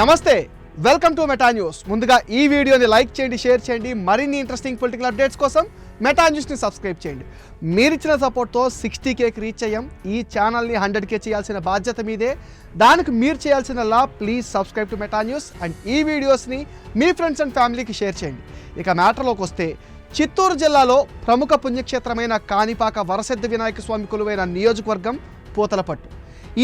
నమస్తే welcome to Meta news. ముందుగా ఈ వీడియోని లైక్ చేయండి షేర్ చేయండి. మరిన్ని ఇంట్రెస్టింగ్ పొలిటికల్ అప్డేట్స్ కోసం మెటా న్యూస్ని సబ్స్క్రైబ్ చేయండి. మీరిచ్చిన సపోర్ట్తో సిక్స్టీ కేకి రీచ్ అయ్యాం. ఈ ఛానల్ని హండ్రెడ్ కే చేయాల్సిన బాధ్యత మీదే. దానికి మీరు చేయాల్సినలా please subscribe to Meta news and ఈ వీడియోస్ని మీ ఫ్రెండ్స్ అండ్ ఫ్యామిలీకి షేర్ చేయండి. ఇక మ్యాటర్లోకి వస్తే చిత్తూరు జిల్లాలో ప్రముఖ పుణ్యక్షేత్రమైన కాణిపాక వరసిద్ధ వినాయక స్వామి కొలువైన నియోజకవర్గం పూతలపట్టు.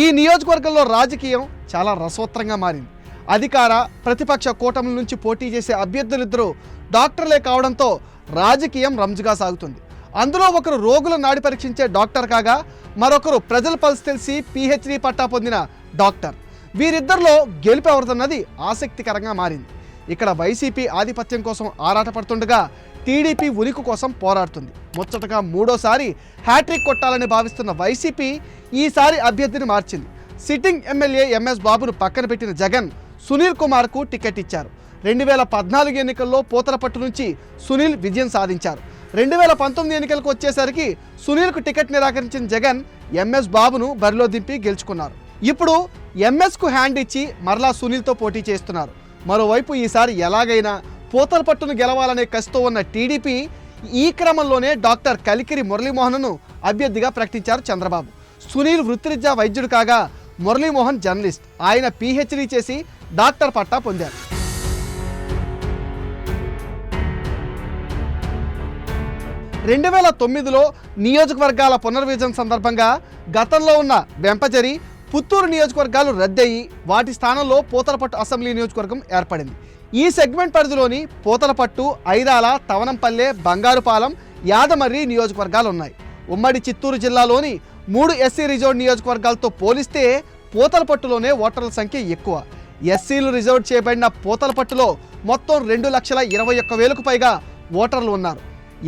ఈ నియోజకవర్గంలో రాజకీయం చాలా రసోత్రంగా మారింది. అధికార ప్రతిపక్ష కూటమి నుంచి పోటీ చేసే అభ్యర్థులిద్దరూ డాక్టర్లే కావడంతో రాజకీయం రంజుగా సాగుతుంది. అందులో ఒకరు రోగుల నాడి పరీక్షించే డాక్టర్ కాగా మరొకరు ప్రజల పల్స్ తెలిసి పిహెచ్డి పట్టా పొందిన డాక్టర్. వీరిద్దరిలో గెలుపు ఎవరిదన్నది ఆసక్తికరంగా మారింది. ఇక్కడ వైసీపీ ఆధిపత్యం కోసం ఆరాటపడుతుండగా టీడీపీ ఉనికి కోసం పోరాడుతుంది. ముచ్చటగా మూడోసారి హ్యాట్రిక్ కొట్టాలని భావిస్తున్న వైసీపీ ఈసారి అభ్యర్థిని మార్చింది. సిట్టింగ్ ఎమ్మెల్యే ఎంఎస్ బాబును పక్కన పెట్టిన జగన్ సునీల్ కుమార్కు టికెట్ ఇచ్చారు. రెండు వేల పద్నాలుగు ఎన్నికల్లో పోతలపట్టు నుంచి సునీల్ విజయం సాధించారు. రెండు వేల పంతొమ్మిది ఎన్నికలకు వచ్చేసరికి సునీల్కు టికెట్ నిరాకరించిన జగన్ ఎంఎస్ బాబును బరిలో దింపి గెలుచుకున్నారు. ఇప్పుడు ఎంఎస్కు హ్యాండ్ ఇచ్చి మరలా సునీల్తో పోటీ చేస్తున్నారు. మరోవైపు ఈసారి ఎలాగైనా పోతలపట్టును గెలవాలనే కసితో ఉన్న టీడీపీ ఈ క్రమంలోనే డాక్టర్ కలికిరి మురళీమోహన్ను అభ్యర్థిగా ప్రకటించారు చంద్రబాబు. సునీల్ వృత్తిరీత్యా వైద్యుడు కాగా మురళీమోహన్ జర్నలిస్ట్. ఆయన పీహెచ్డీ చేసి డాక్టర్ పట్టా పొందారు. రెండు వేల తొమ్మిదిలో నియోజకవర్గాల పునర్విభజన సందర్భంగా గతంలో ఉన్న వెంపచరి పుత్తూరు నియోజకవర్గాలు రద్దయి వాటి స్థానంలో పూతలపట్టు అసెంబ్లీ నియోజకవర్గం ఏర్పడింది. ఈ సెగ్మెంట్ పరిధిలోని పూతలపట్టు ఐరాల తవనంపల్లె బంగారుపాలెం యాదమర్రి నియోజకవర్గాలు ఉన్నాయి ఉమ్మడి చిత్తూరు జిల్లాలోని మూడు ఎస్సీ రిజర్వ్ నియోజకవర్గాలతో పోలిస్తే పూతలపట్టులోనే ఓటర్ల సంఖ్య ఎక్కువ. ఎస్సీలు రిజర్వ్ చేయబడిన పూతలపట్టులో మొత్తం రెండు లక్షల ఇరవై ఒక్క వేలకు పైగా ఓటర్లు ఉన్నారు.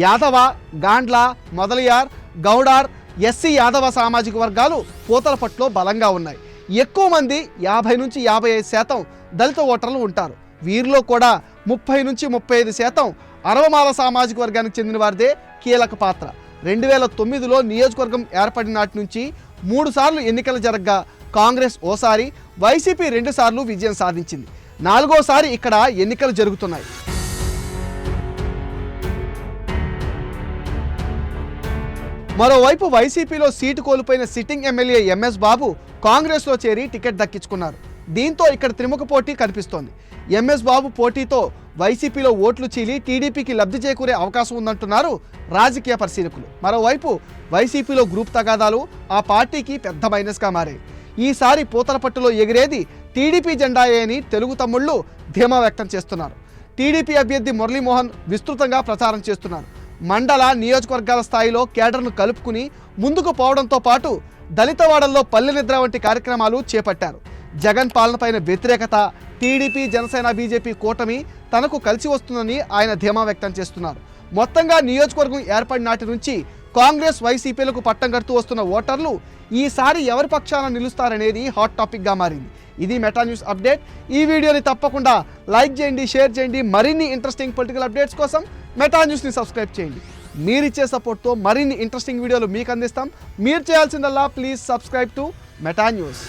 యాదవ గాండ్ల మొదలయార్ గౌడార్ ఎస్సీ యాదవ సామాజిక వర్గాలు పూతలపట్టులో బలంగా ఉన్నాయి. ఎక్కువ మంది యాభై నుంచి యాభై ఐదు శాతం దళిత ఓటర్లు ఉంటారు. వీరిలో కూడా ముప్పై నుంచి ముప్పై ఐదు శాతం అరవమాల సామాజిక వర్గానికి చెందిన వారిదే కీలక పాత్ర. రెండు వేల తొమ్మిదిలో నియోజకవర్గం ఏర్పడిన నాటి నుంచి మూడు సార్లు ఎన్నికలు జరగగా కాంగ్రెస్ ఓసారి వైసీపీ రెండుసార్లు విజయం సాధించింది. నాలుగోసారి ఇక్కడ ఎన్నికలు జరుగుతున్నాయి. మరోవైపు వైసీపీలో సీటు కోల్పోయిన సిట్టింగ్ ఎమ్మెల్యే ఎంఎస్ బాబు కాంగ్రెస్లో చేరి టికెట్ దక్కించుకున్నారు. దీంతో ఇక్కడ త్రిముఖ పోటీ కనిపిస్తోంది. ఎంఎస్ బాబు పోటీతో వైసీపీలో ఓట్లు చీలి టీడీపీకి లబ్ధి చేకూరే అవకాశం ఉందంటున్నారు రాజకీయ పరిశీలకులు. మరోవైపు వైసీపీలో గ్రూప్ తగాదాలు ఆ పార్టీకి పెద్ద మైనస్గా మారాయి ఈసారి పూతలపట్టులో ఎగిరేది టీడీపీ జెండాయే అని తెలుగు తమ్ముళ్ళు ధీమా వ్యక్తం చేస్తున్నారు. టీడీపీ అభ్యర్థి మురళీమోహన్ విస్తృతంగా ప్రచారం చేస్తున్నారు. మండల నియోజకవర్గాల స్థాయిలో కేడర్ను కలుపుకుని ముందుకు పోవడంతో పాటు దళితవాడల్లో పల్లె నిద్ర వంటి కార్యక్రమాలు చేపట్టారు. జగన్ పాలనపైన వ్యతిరేకత టీడీపీ జనసేన బీజేపీ కూటమి తనకు కలిసి వస్తుందని ఆయన ధీమా వ్యక్తం చేస్తున్నారు. మొత్తంగా నియోజకవర్గం ఏర్పడిన నాటి నుంచి కాంగ్రెస్ వైసీపీలకు పట్టం కడుతూ వస్తున్న ఓటర్లు ఈసారి ఎవరి పక్షాన నిలుస్తారనేది హాట్ టాపిక్గా మారింది. ఇది మెటా న్యూస్ అప్డేట్. ఈ వీడియోని తప్పకుండా లైక్ చేయండి షేర్ చేయండి. మరిన్ని ఇంట్రెస్టింగ్ పొలిటికల్ అప్డేట్స్ కోసం మెటా న్యూస్ని సబ్స్క్రైబ్ చేయండి. మీరిచ్చే సపోర్ట్తో మరిన్ని ఇంట్రెస్టింగ్ వీడియోలు మీకు అందిస్తాం. మీరు చేయాల్సిందల్లా please subscribe to Meta news.